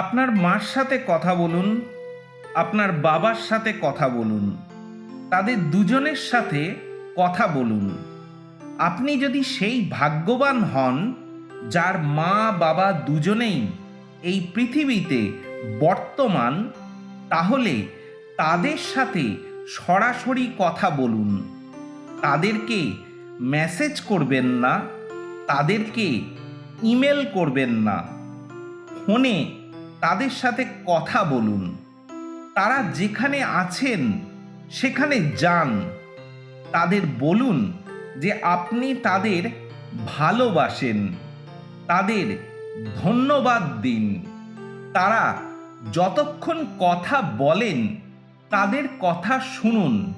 আপনার মার সাথে কথা বলুন, আপনার বাবার সাথে কথা বলুন, তাদের দুজনের সাথে কথা বলুন। আপনি যদি সেই ভাগ্যবান হন, যার মা, বাবা দুজনেই এই পৃথিবীতে বর্তমান, তাহলে তাদের সাথে সরাসরি কথা বলুন। তাদেরকে মেসেজ করবেন না, তাদেরকে ইমেল করবেন না। ফোনে তাদের সাথে কথা বলুন। তারা যেখানে আছেন, সেখানে যান। তাদের বলুন যে আপনি তাদের ভালোবাসেন, তাদের ধন্যবাদ দিন। তারা যতক্ষণ কথা বলেন, তাদের কথা শুনুন।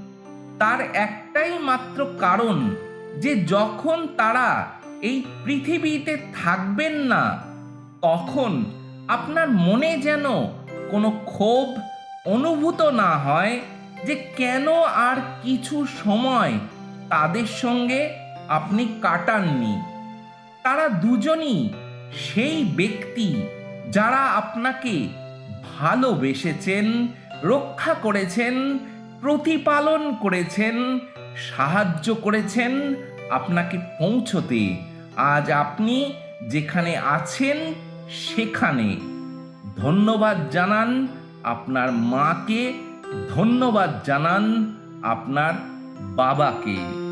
তার একটাই মাত্র কারণ যে যখন তারা এই পৃথিবীতে থাকবেন না, তখন আপনার মনে যেন কোনো ক্ষোভ অনুভূত না হয় যে কেন আর কিছু সময় তাদের সঙ্গে আপনি কাটাননি। তারা দুজনই সেই ব্যক্তি যারা আপনাকে ভালোবেসেছেন, রক্ষা করেছেন, প্রতিপালন করেছেন, সাহায্য করেছেন আপনাকে পৌঁছতে। আজ আপনি যেখানে আছেন সেখানে ধন্যবাদ জানান আপনার মাকে ধন্যবাদ জানান আপনার বাবাকে।